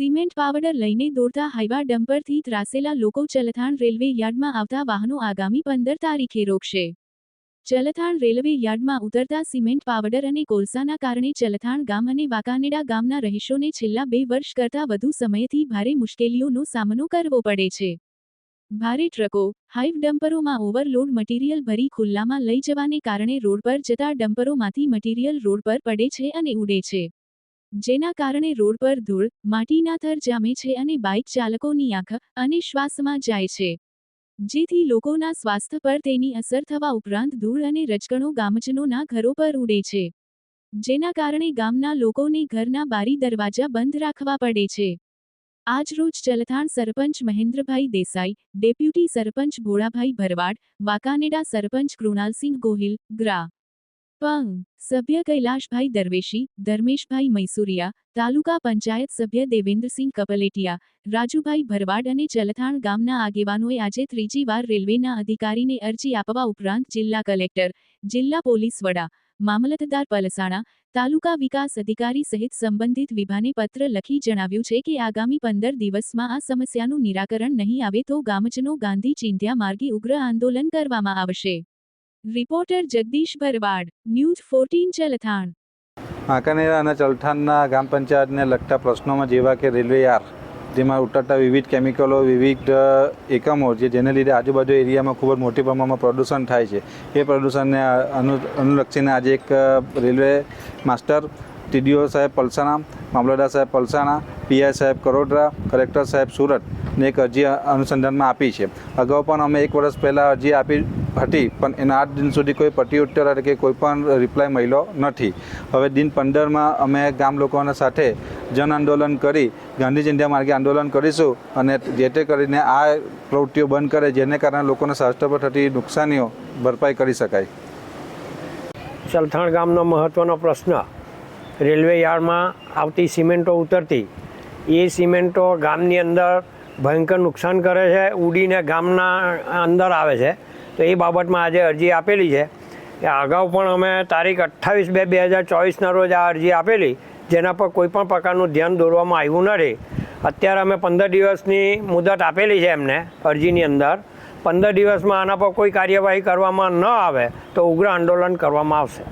Cement powder લઈને દોડતા હાઈવા ડમ્પરથી ત્રાસેલા લોકો ચલથાણ રેલવે યાર્ડમાં આવતા વાહનો આગામી પંદર તારીખે રોકશે. ચલથાણ રેલવે યાર્ડમાં ઉતરતા સિમેન્ટ પાવડર અને કોલસાના કારણે ચલથાણ ગામ અને વાકાનેડા ગામના રહીશોને છેલ્લા બે વર્ષ કરતાં વધુ સમયથી ભારે મુશ્કેલીઓનો સામનો કરવો પડે છે. ભારે ટ્રકો, હાઈવ ડમ્પરોમાં ઓવરલોડ મટીરીયલ ભરી ખુલ્લામાં લઈ જવાને કારણે રોડ પર જતા ડમ્પરોમાંથી મટીરીયલ રોડ પર પડે છે અને ઉડે છે. જેના કારણે રોડ પર ધૂળ, માટીના થર જામે છે અને બાઇક ચાલકોની આંખ અને શ્વાસમાં જાય છે. જેથી લોકોના સ્વાસ્થ્ય પર તેની અસર થવા ઉપરાંત ધૂળ અને રજકણો ગામજનોના ઘરો પર ઉડે છે. જેના કારણે ગામના લોકોને ઘરના બારી દરવાજા બંધ રાખવા પડે છે. આજરોજ ચલથાણ સરપંચ મહેન્દ્રભાઈ દેસાઈ, ડેપ્યુટી સરપંચ ભોળાભાઈ ભરવાડ, વાકાનેડા સરપંચ કૃણાલસિંહ ગોહિલ, ગ્રા. પંગ સભ્ય કૈલાશભાઈ દરવેશી, ધર્મેશભાઈ મૈસુરિયા, તાલુકા પંચાયત સભ્ય દેવેન્દ્રસિંહ કપલેટિયા, રાજુભાઈ ભરવાડ અને ચલથાણ ગામના આગેવાનોએ આજે ત્રીજી વાર રેલવેના અધિકારીને અરજી આપવા ઉપરાંત જિલ્લા કલેક્ટર, જિલ્લા પોલીસ વડા, મામલતદાર પલસાણા, તાલુકા વિકાસ અધિકારી સહિત સંબંધિત વિભાને પત્ર લખી જણાવ્યું છે કે આગામી પંદર દિવસમાં આ સમસ્યાનું નિરાકરણ નહીં આવે તો ગામજનો ગાંધી ચિંધ્યા માર્ગે ઉગ્ર આંદોલન કરવામાં આવશે. Reporter Jagdish Bharwad, news fourteen Chalthan. Vankanera અને ચલથાણના ગ્રામ પંચાયતને લગતા પ્રશ્નોમાં જેવા કે રેલવે યાર, જેમાં ઉતરતા વિવિધ કેમિકલો, વિવિધ એકમો જે જેને લીધે આજુબાજુ એરિયામાં ખૂબ જ મોટી પ્રમાણમાં પ્રદૂષણ થાય છે. એ પ્રદૂષણને અનુ, અનુલક્ષીને આજે એક રેલવે માસ્ટર, ટીડીઓ સાહેબ પલસાણા, મામલતદાર સાહેબ પલસાણા, પીઆઈ સાહેબ કરોડરા, કલેક્ટર સાહેબ સુરત ને એક અરજી અનુસંધાનમાં આપી છે. અગાઉ પણ અમે એક વર્ષ પહેલાં અરજી આપી હતી, પણ એના આઠ દિન સુધી કોઈ પ્રત્યુત્તર કે કોઈ પણ રિપ્લાય મળ્યો નથી. હવે દિન પંદરમાં અમે ગામ લોકોના સાથે જન આંદોલન કરી ગાંધી ઇન્ડિયા માર્ગે આંદોલન કરીશું અને જે તે કરીને આ પ્રવૃત્તિઓ બંધ કરે, જેને કારણે લોકોના સ્વાસ્થ્ય પર થતી નુકસાનીઓ ભરપાઈ કરી શકાય. ચલથાણ ગામનો મહત્ત્વનો પ્રશ્ન. રેલવે યાર્ડમાં આવતી સિમેન્ટો ઉતરતી. એ સિમેન્ટો ગામની અંદર ભયંકર નુકસાન કરે છે, ઉડીને ગામના અંદર આવે છે. તો એ બાબતમાં આજે અરજી આપેલી છે. કે અગાઉ પણ અમે તારીખ અઠ્ઠાવીસ બે બે હજાર ચોવીસના રોજ આ અરજી આપેલી, જેના પર કોઈપણ પ્રકારનું ધ્યાન દોરવામાં આવ્યું નથી. અત્યારે અમે પંદર દિવસની મુદત આપેલી છે એમને અરજીની અંદર. પંદર દિવસમાં આના પર કોઈ કાર્યવાહી કરવામાં ન આવે તો ઉગ્ર આંદોલન કરવામાં આવશે.